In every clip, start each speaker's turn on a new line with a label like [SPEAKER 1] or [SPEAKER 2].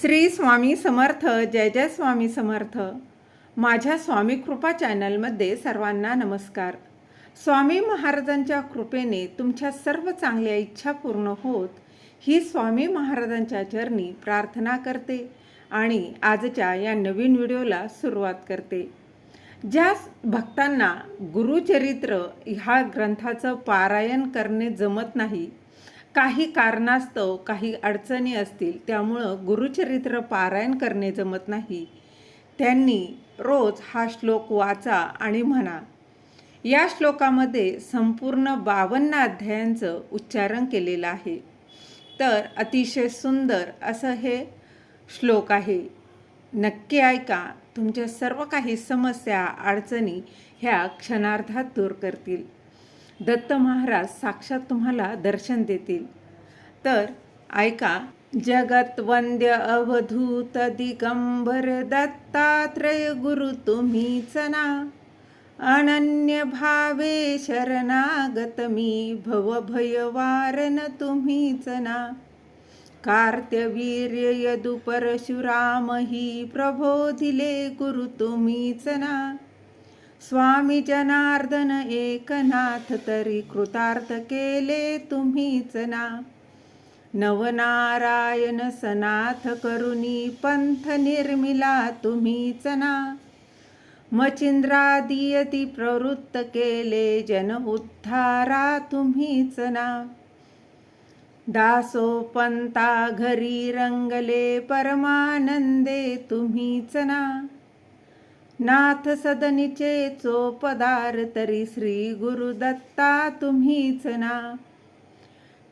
[SPEAKER 1] श्री स्वामी समर्थ जय जय स्वामी समर्थ. माझ्या स्वामी कृपा चॅनलमध्ये सर्वांना नमस्कार. स्वामी महाराजांच्या कृपेने तुमच्या सर्व चांगल्या इच्छा पूर्ण होत ही स्वामी महाराजांच्या चरणी प्रार्थना करते आणि आजच्या या नवीन व्हिडिओला सुरुवात करते. ज्या भक्तांना गुरुचरित्र ह्या ग्रंथाचं पारायण करणे जमत नाही काही कारणास्तव काही अडचणी असतील त्यामुळं गुरुचरित्र पारायण करणे जमत नाही. त्यांनी रोज हा श्लोक वाचा आणि म्हणा. या श्लोकामध्ये संपूर्ण बावन्न अध्यायांचं उच्चारण केलेलं आहे. तर अतिशय सुंदर असं हे श्लोक आहे. नक्की ऐका तुमच्या सर्व काही समस्या अडचणी ह्या क्षणार्धात दूर करतील. दत्त महाराज साक्षात तुम्हाला दर्शन देतील. तर ऐका. जगत वंद्य अवधूत दिगंबर दत्तात्रय गुरु तुम्हीच ना. अनन्य भावे शरणागत मी भवभयवारन तुम्हीच ना. कार्त्यवीर्य यदुपरशुराम ही प्रबोधिले गुरु तुम्हीच ना. स्वामी जनार्दन एकनाथ तरी कृतार्थ केले तुम्हीच ना. नवनारायण सनाथ करुणी पंथ निर्मिला तुम्हीच ना. मचिंद्रादियती प्रवृत्त केले जन उद्धारा तुम्हीच ना. दासो पंता घरी रंगले परमानंदे तुम्हीच ना. नाथ सदनिचे चो पदार तरी श्री गुरुदत्ता तुम्हीच ना.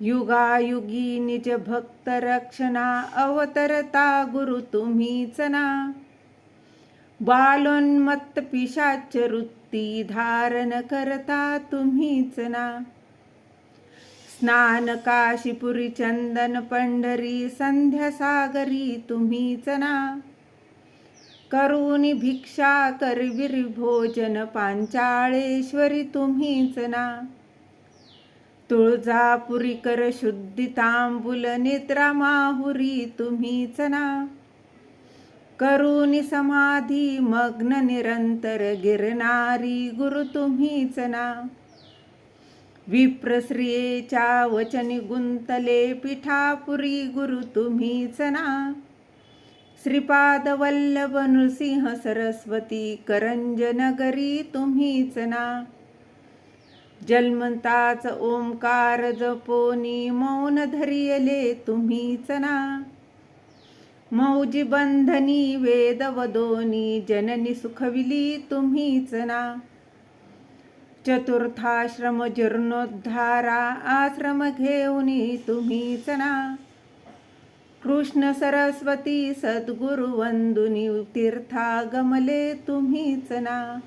[SPEAKER 1] युगायुगी निज भक्त रक्षणा अवतरता गुरु तुम्हीच ना. बालोन्मत्त पिशाच वृत्ती धारण करता तुम्हीच ना. स्नान काशीपुरी चंदन पंढरी संध्यासागरी तुम्हीच ना. करुणी भिक्षा करविरी भोजन पांचाळेश्वरी तुम्हीच ना. तुळजापुरी कर शुद्धी तांबुल निद्रा माहुरी तुम्हीच ना. करुणी समाधी मग्न निरंतर गिरणारी गुरु तुम्हीच ना. विप्रश्रियेच्या वचनी गुंतले पिठापुरी गुरु तुम्हीच ना. श्रीपादवल्लभ नृसिंह सरस्वती करंज नगरी तुम्हीच ना. जन्मताच ओंकार जपोनी मौन धरियले तुम्हीच ना. मौजी बंधनी वेद वदोनी जननी सुखविली तुम्हीच ना. चतुर्थाश्रम जीर्णोद्धारा आश्रम घेऊनी तुम्हीच ना. कृष्ण सरस्वती सद्गुरु वंदुनी तीर्था गमले तुम्हीच ना.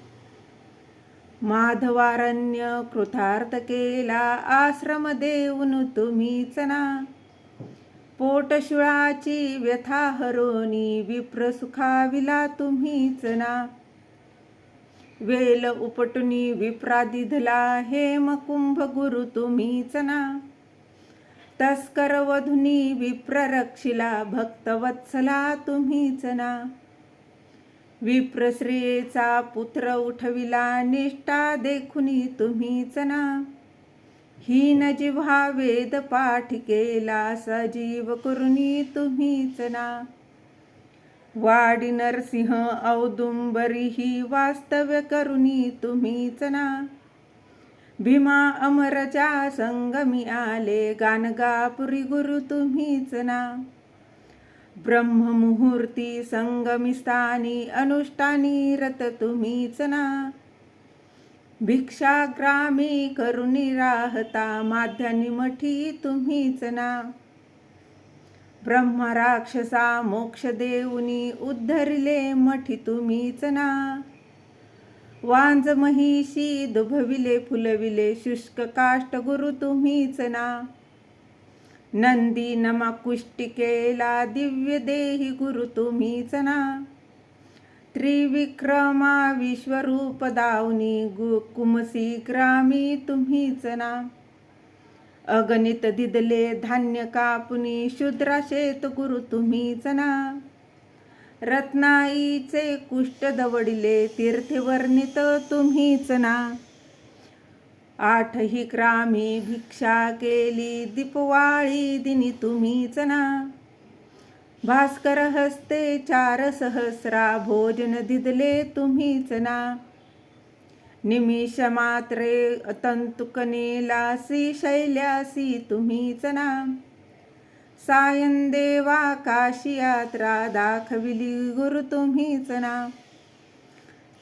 [SPEAKER 1] माधवारण्य कृतार्थ केला आश्रम देऊन तुम्हीच ना. पोटशुळाची व्यथा हरोनी विप्र सुखाविला तुम्हीच ना. वेल उपटुनी विप्रादिधला हेम कुंभ गुरु तुम्हीच ना. तस्कर वधुनी विप्र रक्षिला भक्तवत्सला तुम्हीच ना. विप्रश्रेयेचा पुत्र उठविला निष्ठा देखुनी तुम्हीच ना. हीन जिव्हा वेद पाठ केला सजीव करुनी तुम्हीच ना. वाडी नरसिंह औदुंबरी ही वास्तव्य करुनी तुम्हीच ना. भीमा अमरच्या संगमी आले. गानगापुरी गुरु तुम्हीच ना. ब्रह्ममुहूर्ती संगमी स्थानी. अनुष्ठानी रत तुम्हीच ना. भिक्षाग्रामी करुणी राहता. माध्यानी मठी तुम्हीच ना. ब्रह्म राक्षसा मोक्ष देऊनी. उद्धरिले मठी तुम्हीच ना. वांज महिषी दुभविले फुलविले शुष्क काष्ट गुरु तुम्हीच ना. नंदी नमा कुष्टिकेला दिव्य देही गुरु तुम्हीच ना. त्रिविक्रमा विश्वरूप दावनी गु कुमसी ग्रामी तुम्हीच ना. अगणित दिदले धान्य कापुनी शूद्रा शेत गुरु तुम्हीच ना. रत्नाईचे कुष्ट दवडिले तीर्थवर्णित तुम्हीच ना. आठही क्रामी भिक्षा केली दीपवाळी दिनी तुम्हीच ना. भास्कर हस्ते चार सहस्रा भोजन दिदले तुम्हीच ना. निमिष मात्रे तंतुकनेलासी शैल्यासी तुम्हीच ना. सायन देवा काशी यात्रा दाखविली गुरु तुम्हीच ना.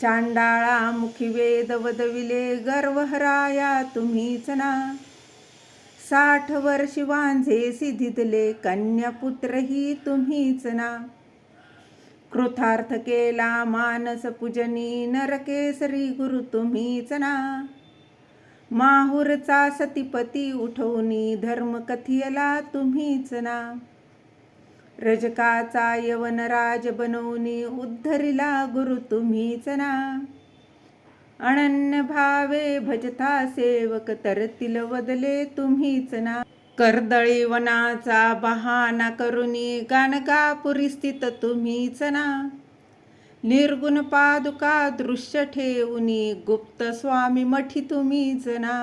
[SPEAKER 1] चांडाळा मुखी वेद वदविले गर्वहराया तुम्हीच ना. साठ वर्षी वांझे सिद्धितले कन्यापुत्रही तुम्हीच ना. कृथार्थ केला मानस पूजनी नरकेसरी गुरु तुम्हीच ना. माहुरचा सतीपती उठवणी धर्म कथियला तुम्हीच ना. रजकाचा यवनराज बनवणी उद्धरिला गुरु तुम्हीच ना. अनन्य भावे भजता सेवक तरतील वदले तुम्हीच ना. कर्दळी वनाचा बहाना करुनी गाणगापुरी स्थित तुम्हीच ना. निर्गुण पादुका दृश्य ठेवूनी गुप्त स्वामी मठी तुम्ही ना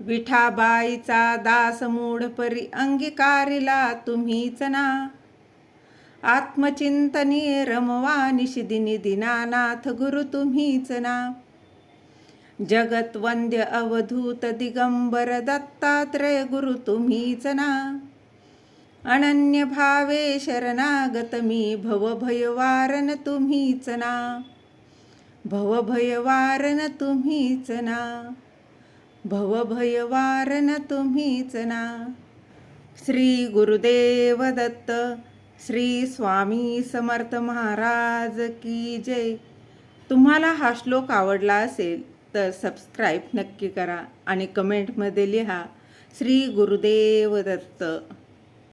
[SPEAKER 1] विठाबाईचा दास मूढ परी अंगीकारिला तुम्हीच ना आत्मचिंतनी रमवा निशिदिनी दिनानाथ गुरु तुम्हीच ना जगत वंद्य अवधूत दिगंबर दत्तात्रय गुरु तुम्हीच ना अनन्य भावे शरणागत मी भवभयवारन तुम्हीच ना. भवभयवारन तुम्हीच ना. भवभयवारन तुम्हीच ना. श्री गुरुदेव दत्त श्री स्वामी समर्थ महाराज की जय. तुम्हाला हा श्लोक आवडला असेल तर सबस्क्राईब नक्की करा आणि कमेंटमध्ये लिहा श्री गुरुदेव दत्त.